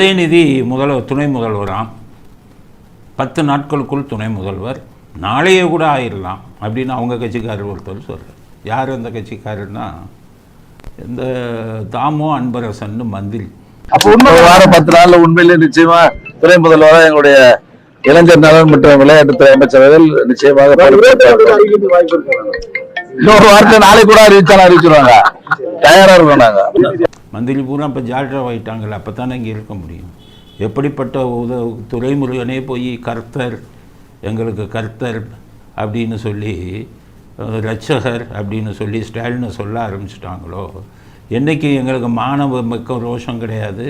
உதயநிதி முதல்வர் துணை முதல்வராம். பத்து நாட்களுக்குள் துணை முதல்வர். நாளையே கூட ஆயிடலாம் அப்படின்னு அவங்க கட்சிக்காரர் ஒருத்தர் சொல்கிறார் யார் அந்த கட்சிக்காரர்னா? இந்த தாமோ அன்பரசன் மந்திரி. அப்ப உண்மை வாரம் பத்து நாள்ல உண்மையிலேயே நிச்சயமா துணை முதல்வரா எங்களுடைய இளைஞர் நலன் மற்றும் விளையாட்டுத்துறை அமைச்சர்கள் நிச்சயமாக. இன்னொரு வார்த்தை நாளைக்கு கூட அறிவிச்சாலும் அறிவிச்சிருவாங்க. தயாரா இருக்கோம் நாங்க. மந்திரி பூரா இப்போ ஜால்ரா ஆகிட்டாங்கல்ல அப்போ தானே இங்கே இருக்க முடியும்? எப்படிப்பட்ட உத துறைமுருகனே போய் கர்த்தர் எங்களுக்கு கர்த்தர் அப்படின்னு சொல்லி ரட்சகர் அப்படின்னு சொல்லி ஸ்டாலினை சொல்ல ஆரம்பிச்சிட்டாங்களோ? என்னைக்கு எங்களுக்கு மாணவ மிக்க ரோஷம் கிடையாது.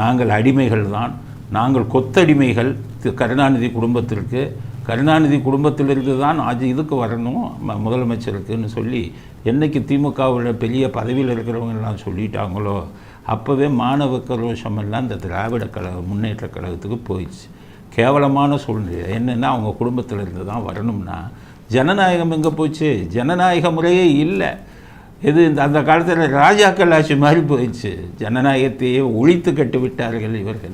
நாங்கள் அடிமைகள் தான். நாங்கள் கொத்தடிமைகள் கருணாநிதி குடும்பத்திற்கு. கருணாநிதி குடும்பத்திலிருந்து தான் அது இதுக்கு வரணும் முதலமைச்சருக்குன்னு சொல்லி என்னைக்கு திமுகவில் பெரிய பதவியில் இருக்கிறவங்க எல்லாம் சொல்லிட்டாங்களோ அப்போவே மாணவ கரோஷமெல்லாம் இந்த திராவிட கழக முன்னேற்ற கழகத்துக்கு போயிடுச்சு. கேவலமான சூழ்நிலை. என்னென்னா அவங்க குடும்பத்தில் இருந்து தான் வரணும்னா ஜனநாயகம் எங்கே போச்சு? ஜனநாயக முறையே இல்லை. இது இந்த அந்த காலத்தில் ராஜாக்கள் ஆட்சி மாதிரி போயிடுச்சு. ஜனநாயகத்தையே ஒழித்து கட்டு விட்டார்கள் இவர்கள்.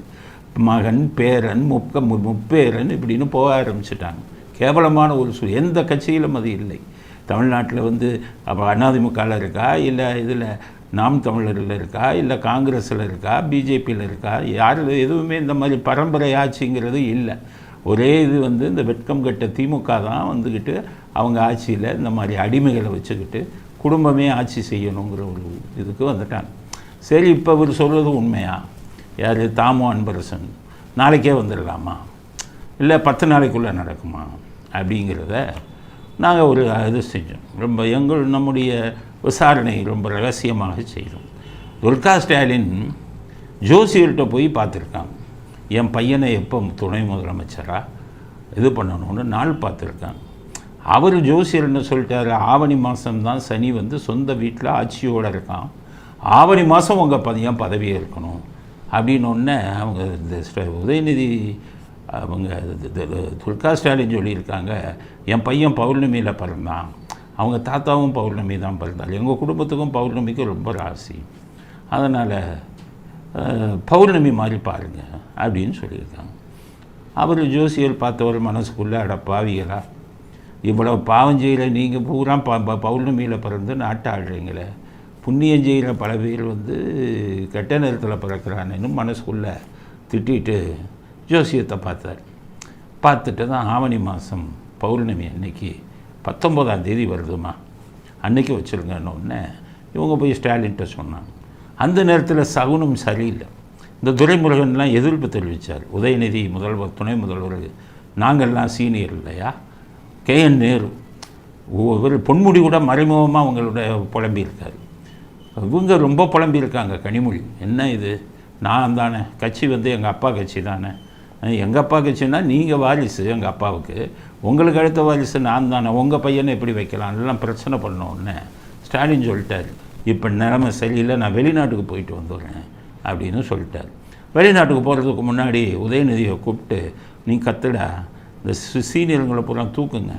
மகன் பேரன் முக்க மு- முப்பேரன் இப்படின்னு போக ஆரம்பிச்சிட்டாங்க. கேவலமான ஒரு சூழ் எந்த கட்சியிலும் அது இல்லை. தமிழ்நாட்டில் வந்து அப்போ அதிமுகவில் இருக்கா? இல்லை இதில் நாம் தமிழரில் இருக்கா? இல்லை காங்கிரஸில் இருக்கா? பிஜேபியில் இருக்கா? யார் எதுவுமே இந்த மாதிரி பரம்பரை ஆட்சிங்கிறது இல்லை. ஒரே இது வந்து இந்த வெட்கம் கட்ட திமுக தான் வந்துக்கிட்டு அவங்க ஆட்சியில் இந்த மாதிரி அடிமைகளை வச்சுக்கிட்டு குடும்பமே ஆட்சி செய்யணுங்கிற ஒரு இதுக்கு வந்துட்டாங்க. சரி இப்போ அவர் சொல்கிறது உண்மையா? யார்? தாமோ அன்பரசன். நாளைக்கே வந்துடலாமா? இல்லை பத்து நாளைக்குள்ளே நடக்குமா? அப்படிங்கிறத நாங்கள் ஒரு இது செஞ்சோம் ரொம்ப எங்கள் நம்முடைய விசாரணை ரொம்ப ரகசியமாக செய்தோம் துல்கா ஸ்டாலின் ஜோசியர்கிட்ட போய் பார்த்துருக்காங்க என் பையனை எப்போ துணை முதலமைச்சராக இது பண்ணணும்னு நாள் பார்த்துருக்காங்க அவர் ஜோசியர் என்ன சொல்லிட்டாரு? ஆவணி மாதம்தான் சனி வந்து சொந்த வீட்டில் ஆட்சியோடு இருக்கான். ஆவணி மாதம் உங்கள் பதியம் பதவியே இருக்கணும். அப்படின்னு ஒன்று அவங்க இந்த உதயநிதி அவங்க துல்கா ஸ்டாலின் சொல்லியிருக்காங்க என் பையன் பௌர்ணமியில் பிறந்தான். அவங்க தாத்தாவும் பௌர்ணமி தான் பிறந்தாள் எங்கள் குடும்பத்துக்கும் பௌர்ணமிக்கு ரொம்ப ராசி. அதனால் பௌர்ணமி மாதிரி பாருங்கள் அப்படின்னு சொல்லியிருக்காங்க. அவர் ஜோசியர் பார்த்தவர் மனசுக்குள்ளே அட பாவிகளா இவ்வளோ பாவம் செய்கிற நீங்கள் பூரா ப ப- பௌர்ணமியில் பிறந்து நாட்டை ஆடுறீங்களே புண்ணியம் செய்கிற பல பேர் வந்து கெட்ட நேரத்தில் பிறக்கிறான்னு மனசுக்குள்ளே திட்டிட்டு ஜோசியத்தை பார்த்தார். பார்த்துட்டு தான் ஆவணி மாதம் பௌர்ணமி அன்னைக்கு பத்தொம்போதாம் தேதி வருதுமா அன்னைக்கு வச்சுருங்கன்னு இவங்க போய் ஸ்டாலின்ட்ட சொன்னாங்க. அந்த நேரத்தில் சகுனம் சரியில்லை. இந்த துரைமுருகன்லாம் எதிர்ப்பு தெரிவித்தார் உதயநிதி முதல்வர் துணை முதல்வர் நாங்கள்லாம் சீனியர் இல்லையா? K N Nehru. ஒவ்வொரு பொன்முடி கூட மறைமுகமாக அவங்களோட புலம்பியிருக்கார். இவங்க ரொம்ப புலம்பியிருக்காங்க கனிமொழி. என்ன இது? நான் தானே. கட்சி வந்து எங்கள் அப்பா கட்சி தானே. எங்கள் அப்பா சொன்னால் நீங்கள் வாரிசு எங்கள் அப்பாவுக்கு. உங்களுக்கு அடுத்த வாரிசு நான் தானே உங்கள் பையனை எப்படி வைக்கலாம்? எல்லாம் பிரச்சனை பண்ணோன்னு ஸ்டாலின் சொல்லிட்டார் இப்போ நிலமை சரியில்லை நான் வெளிநாட்டுக்கு போயிட்டு வந்துடுறேன் அப்படின்னு சொல்லிட்டார். வெளிநாட்டுக்கு போகிறதுக்கு முன்னாடி உதயநிதியை கூப்பிட்டு நீ கத்துடா இந்த சீனியர்களை சீனியருங்களை பூரா தூக்குங்க.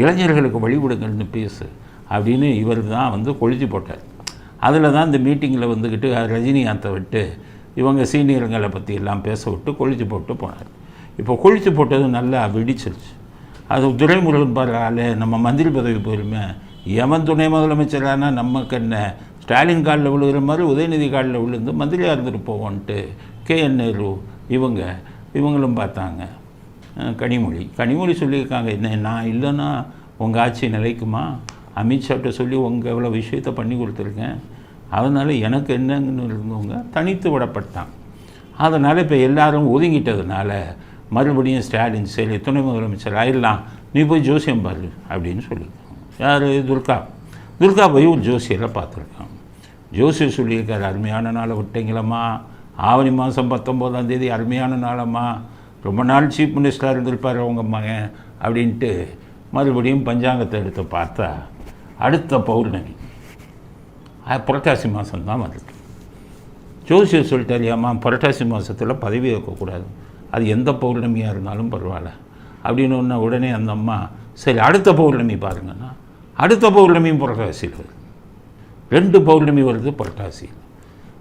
இளைஞர்களுக்கு வழிவிடுங்கள்னு பேசு அப்படின்னு இவர் தான் வந்து கொழிச்சு போட்டார். அதில் தான் இந்த மீட்டிங்கில் வந்துக்கிட்டு ரஜினிகாந்தை விட்டு இவங்க சீனியருங்களை பற்றி எல்லாம் பேச விட்டு கொழிச்சு போட்டு போனார். இப்போ கொழிச்சு போட்டது நல்லா வெடிச்சிருச்சு. அது துரைமுருகன் பாராலே நம்ம மந்திரி பதவி போயிருமே. எவன் துணை முதலமைச்சரானா நமக்கு என்ன? ஸ்டாலின் காலில் விழுகிற மாதிரி உதயநிதி காலில் விழுந்து மந்திரியாக இருந்துட்டு போவோன்ட்டு கே. என். நேரு இவங்க இவங்களும் பார்த்தாங்க. கனிமொழி. கனிமொழி சொல்லியிருக்காங்க என்ன நான் இல்லைன்னா உங்கள் ஆட்சி நிலைக்குமா? அமித்ஷாட்ட சொல்லி உங்கள் எவ்வளோ விஷயத்த பண்ணி கொடுத்துருக்கேன். அதனால் எனக்கு என்னங்கன்னு இருந்தவங்க தனித்து விடப்பட்டான் அதனால் இப்போ எல்லாரும் ஒதுங்கிட்டதுனால மறுபடியும் ஸ்டாலின் சரி துணை முதலமைச்சர் ஆயிடலாம். நீ போய் ஜோசியம் பாரு அப்படின்னு சொல்லியிருக்காங்க யார்? துர்கா. துர்கா போய் ஒரு ஜோசியரை பார்த்துருக்காங்க ஜோசியர் சொல்லியிருக்காரு அருமையான நாளை விட்டீங்களம்மா. ஆவணி மாதம் பத்தொம்போதாம் தேதி அருமையான நாளம்மா. ரொம்ப நாள் சீஃப் மினிஸ்டராக இருந்திருப்பார் அவங்க மகன் அப்படின்ட்டு மறுபடியும் பஞ்சாங்கத்தை எடுத்து பார்த்தா அடுத்த பௌர்ணமி. புரட்டாசி மாதம் தான் வருது ஜோசியர் சொல்லிட்டாரு ஏம்மா புரட்டாசி மாதத்தில் பதவி வைக்கக்கூடாது அது எந்த பௌர்ணமியாக இருந்தாலும் பரவாயில்ல. அப்படின்னு ஒன்று உடனே அந்த அம்மா சரி அடுத்த பௌர்ணமி பாருங்கன்னா அடுத்த பௌர்ணமியும் புரட்டாசியில் வருது. ரெண்டு பௌர்ணமி வருது புரட்டாசி.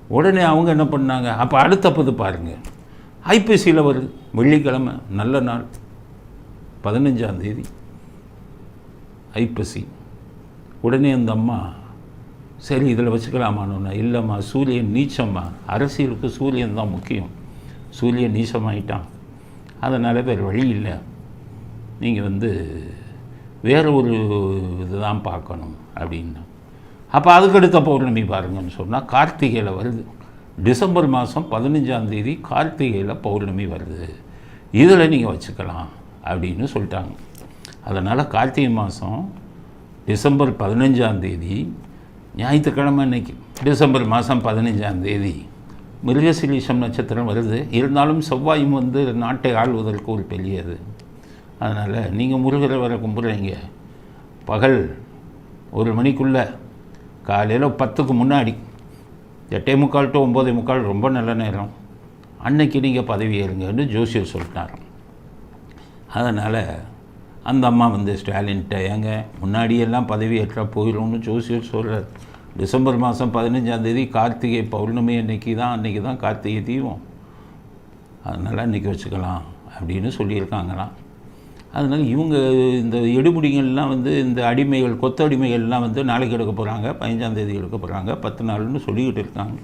உடனே அவங்க என்ன பண்ணாங்க? அப்போ அடுத்த பது பாருங்கள் ஐப்பசியில் வருது. வெள்ளிக்கிழமை நல்ல நாள். பதினஞ்சாம் தேதி. ஐப்பசி. உடனே அந்த அம்மா சரி இதில் வச்சுக்கலாமான்னு இல்லைம்மா சூரியன் நீச்சம்மா. அரசியலுக்கு சூரியன் தான் முக்கியம். சூரியன் நீச்சமாயிட்டான். அதனால் வேறு வழி இல்லை. நீங்கள் வந்து வேறு ஒரு இதுதான் பார்க்கணும் அப்படின்னா. அப்போ அதுக்கடுத்த பௌர்ணமி பாருங்கன்னு சொன்னால் கார்த்திகையில் வருது. டிசம்பர் மாதம் பதினஞ்சாந்தேதி கார்த்திகையில் பௌர்ணமி வருது. இதில் நீங்கள் வச்சுக்கலாம் அப்படின்னு சொல்லிட்டாங்க. அதனால் கார்த்திகை மாதம் டிசம்பர் பதினஞ்சாந்தேதி ஞாயிற்றுக்கிழமை இன்னைக்கு டிசம்பர் மாதம் பதினஞ்சாம் தேதி மிருகசிலீசம் நட்சத்திரம் வருது. இருந்தாலும் செவ்வாயும் வந்து நாட்டை ஆள்வதற்கு ஒரு பெரியது அதனால் நீங்கள் முருகரை வர கும்பிட்றீங்க. பகல் ஒரு மணிக்குள்ளே காலையில் பத்துக்கு முன்னாடி எட்டே முக்கால் டு ஒம்போதே முக்கால் ரொம்ப நல்ல நேரம். அன்னைக்கு நீங்கள் பதவி ஏறுங்கன்னு ஜோசியர் சொல்லிட்டார். அதனால் அந்த அம்மா வந்து ஸ்டாலின்கிட்ட ஏங்க முன்னாடியெல்லாம் பதவி ஏற்றா போயிடும்னு ஜோசியர் சொல்கிறார் டிசம்பர் மாதம் பதினஞ்சாந்தேதி கார்த்திகை பௌர்ணமி அன்னைக்கு தான் அன்றைக்கி தான் கார்த்திகை தீபம். அதனால் அன்றைக்கி வச்சுக்கலாம் அப்படின்னு சொல்லியிருக்காங்களாம். அதனால் இவங்க இந்த எடுமுடிகள்லாம் வந்து இந்த அடிமைகள் கொத்த அடிமைகள்லாம் வந்து நாளைக்கு எடுக்க போகிறாங்க பதினஞ்சாந்தேதி எடுக்க போகிறாங்க பத்து நாள்னு சொல்லிக்கிட்டு இருக்காங்க.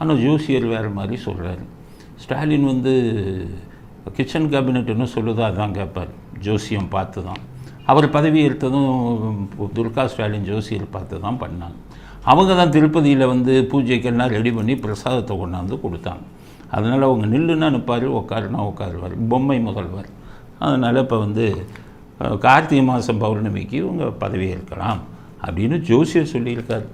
ஆனால் ஜோசியர் வேறு மாதிரி சொல்கிறாரு ஸ்டாலின் வந்து கிச்சன் கேபினட்னு சொல்லுதோ அதான் கேட்பார் ஜோசியம் பார்த்து தான் அவர் பதவி எடுத்ததும் துர்கா ஸ்டாலின் ஜோசியர் பார்த்து தான் பண்ணாங்க. அவங்க தான் திருப்பதியில் வந்து பூஜைக்கெல்லாம் ரெடி பண்ணி பிரசாதத்தை கொண்டாந்து கொடுத்தாங்க. அதனால் அவங்க நில்லுன்னா நிற்பார் உட்காருனா உட்காருவார் பொம்மை முதல்வர். அதனால் இப்போ வந்து கார்த்திகை மாதம் பௌர்ணமிக்கு இவங்க பதவி இருக்கலாம் அப்படின்னு ஜோசியர் சொல்லியிருக்காரு.